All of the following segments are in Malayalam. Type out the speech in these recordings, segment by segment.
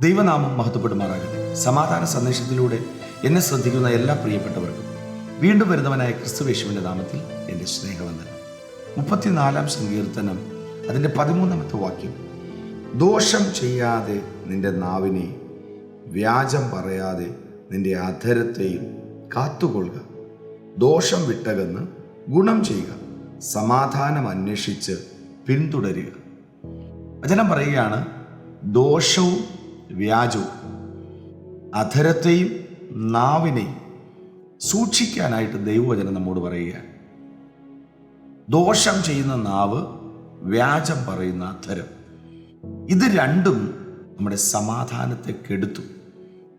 ദൈവനാമം മഹത്വപ്പെടുമാറാകട്ടെ. സമാധാന സന്ദേശത്തിലൂടെ എന്നെ ശ്രദ്ധിക്കുന്ന എല്ലാ പ്രിയപ്പെട്ടവർക്കും വീണ്ടും വരുന്നവനായ ക്രിസ്തുവേശുവിന്റെ നാമത്തിൽ എന്റെ സ്നേഹവന്ദനം. മുപ്പത്തിനാലാം സങ്കീർത്തനം അതിന്റെ പതിമൂന്നാമത്തെ വാക്യം. ദോഷം ചെയ്യാതെ നിന്റെ നാവിനെ വ്യാജം പറയാതെ നിന്റെ അധരത്തെയും കാത്തുകൊള്ളുക. ദോഷം വിട്ടകന്ന് ഗുണം ചെയ്യുക. സമാധാനം അന്വേഷിച്ച് പിന്തുടരുക. വചനം പറയുകയാണ് ദോഷവും വ്യാജവും അധരത്തെയും നാവിനെയും സൂക്ഷിക്കാനായിട്ട് ദൈവവചനം നമ്മോട് പറയുകയാണ്. ദോഷം ചെയ്യുന്ന നാവ് വ്യാജം പറയുന്ന അധരം. ഇത് രണ്ടും നമ്മുടെ സമാധാനത്തെ കെടുത്തു.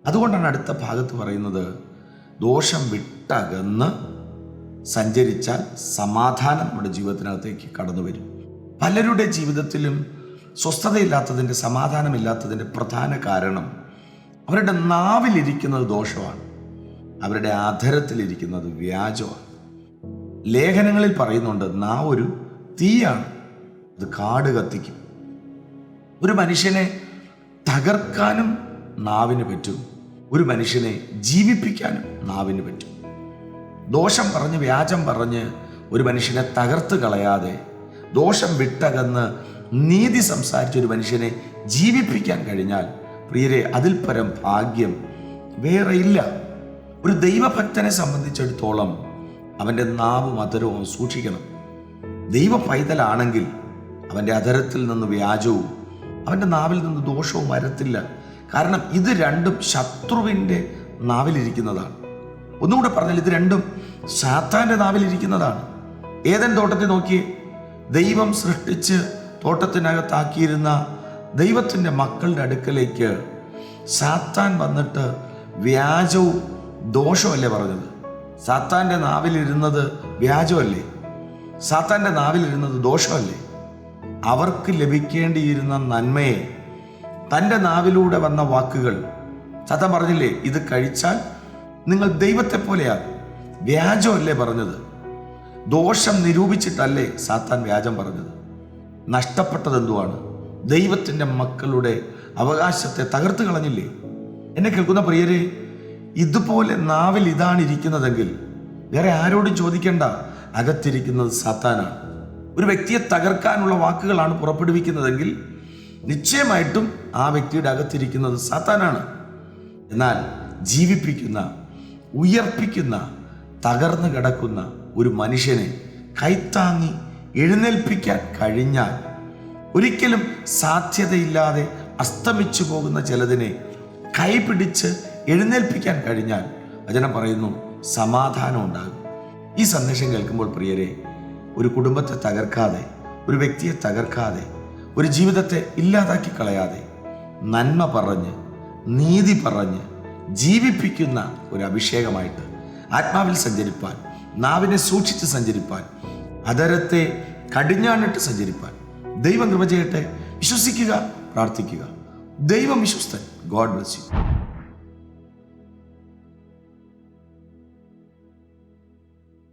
അതുകൊണ്ടാണ് അടുത്ത ഭാഗത്ത് പറയുന്നത് ദോഷം വിട്ടകന്ന് സഞ്ചരിച്ചാൽ സമാധാനം നമ്മുടെ ജീവിതത്തിനകത്തേക്ക് കടന്നു വരും. പലരുടെ ജീവിതത്തിലും സ്വസ്ഥതയില്ലാത്തതിന്റെ സമാധാനമില്ലാത്തതിന്റെ പ്രധാന കാരണം അവരുടെ നാവിലിരിക്കുന്നത് ദോഷമാണ്. അവരുടെ അധരത്തിലിരിക്കുന്നത് വ്യാജമാണ്. ലേഖനങ്ങളിൽ പറയുന്നുണ്ട് നാവ് ഒരു തീയാണ്. അത് കാട് കത്തിക്കും. ഒരു മനുഷ്യനെ തകർക്കാനും നാവിന് പറ്റും. ഒരു മനുഷ്യനെ ജീവിപ്പിക്കാനും നാവിന് പറ്റും. ദോഷം പറഞ്ഞ് വ്യാജം പറഞ്ഞ് ഒരു മനുഷ്യനെ തകർത്ത് കളയാതെ ദോഷം വിട്ടകന്ന് നീതി സംസാരിച്ച ഒരു മനുഷ്യനെ ജീവിപ്പിക്കാൻ കഴിഞ്ഞാൽ പ്രിയരെ അതിൽ പരം ഭാഗ്യം വേറെ ഇല്ല. ഒരു ദൈവഭക്തനെ സംബന്ധിച്ചിടത്തോളം അവന്റെ നാവും അധരവും സൂക്ഷിക്കണം. ദൈവ പൈതലാണെങ്കിൽ അവന്റെ അധരത്തിൽ നിന്ന് വ്യാജവും അവന്റെ നാവിൽ നിന്ന് ദോഷവും വരത്തില്ല. കാരണം ഇത് രണ്ടും ശത്രുവിന്റെ നാവിലിരിക്കുന്നതാണ്. ഒന്നുകൂടെ പറഞ്ഞാൽ ഇത് രണ്ടും സാത്താന്റെ നാവിലിരിക്കുന്നതാണ്. ഏതൻ തോട്ടത്തിൽ നോക്കിയേ? ദൈവം സൃഷ്ടിച്ച് തോട്ടത്തിനകത്താക്കിയിരുന്ന ദൈവത്തിന്റെ മക്കളുടെ അടുക്കലേക്ക് സാത്താൻ വന്നിട്ട് വ്യാജവും ദോഷമല്ലേ പറഞ്ഞത്? സാത്താന്റെ നാവിലിരുന്നത് വ്യാജമല്ലേ? സാത്താന്റെ നാവിലിരുന്നത് ദോഷമല്ലേ? അവർക്ക് ലഭിക്കേണ്ടിയിരുന്ന നന്മയെ തന്റെ നാവിലൂടെ വന്ന വാക്കുകൾ. സാത്താൻ പറഞ്ഞില്ലേ ഇത് കഴിച്ചാൽ നിങ്ങൾ ദൈവത്തെ പോലെയാകും വ്യാജമല്ലേ പറഞ്ഞത്? ദോഷം നിരൂപിച്ചിട്ടല്ലേ സാത്താൻ വ്യാജം പറഞ്ഞത്? നഷ്ടപ്പെട്ടത് എന്തുവാണ് ദൈവത്തിന്റെ മക്കളുടെ അവകാശത്തെ തകർത്ത് കളഞ്ഞില്ലേ? എന്നെ കേൾക്കുന്ന പ്രിയരെ ഇതുപോലെ നാവിൽ ഇതാണ് ഇരിക്കുന്നതെങ്കിൽ വേറെ ആരോടും ചോദിക്കേണ്ട. അകത്തിരിക്കുന്നത് സാത്താനാണ്. ഒരു വ്യക്തിയെ തകർക്കാനുള്ള വാക്കുകളാണ് പുറപ്പെടുവിക്കുന്നതെങ്കിൽ നിശ്ചയമായിട്ടും ആ വ്യക്തിയുടെ അകത്തിരിക്കുന്നത് സാത്താനാണ്. എന്നാൽ ജീവിപ്പിക്കുന്ന ഉയർപ്പിക്കുന്ന തകർന്നു കിടക്കുന്ന ഒരു മനുഷ്യനെ കൈത്താങ്ങി എഴുന്നേൽപ്പിക്കാൻ കഴിഞ്ഞാൽ ഒരിക്കലും സാധ്യതയില്ലാതെ അസ്തമിച്ചു പോകുന്ന ചിലതിനെ കൈപിടിച്ച് എഴുന്നേൽപ്പിക്കാൻ കഴിഞ്ഞാൽ വചനം പറയുന്നു സമാധാനം ഉണ്ടാകും. ഈ സന്ദേശം കേൾക്കുമ്പോൾ പ്രിയരെ ഒരു കുടുംബത്തെ തകർക്കാതെ ഒരു വ്യക്തിയെ തകർക്കാതെ ഒരു ജീവിതത്തെ ഇല്ലാതാക്കി കളയാതെ നന്മ പറഞ്ഞ് നീതി പറഞ്ഞ് ജീവിപ്പിക്കുന്ന ഒരു അഭിഷേകമായിട്ട് ആത്മാവിൽ സഞ്ചരിപ്പാൻ നാവിനെ സൂക്ഷിച്ച് സഞ്ചരിപ്പാൻ അതരത്തെ കടിഞ്ഞാണിട്ട് സഞ്ചരിപ്പാൻ. ദൈവം കൃപ ചെയ്യട്ടെ. വിശ്വസിക്കുക പ്രാർത്ഥിക്കുക. ദൈവം വിശ്വസ്തൻ. God bless you.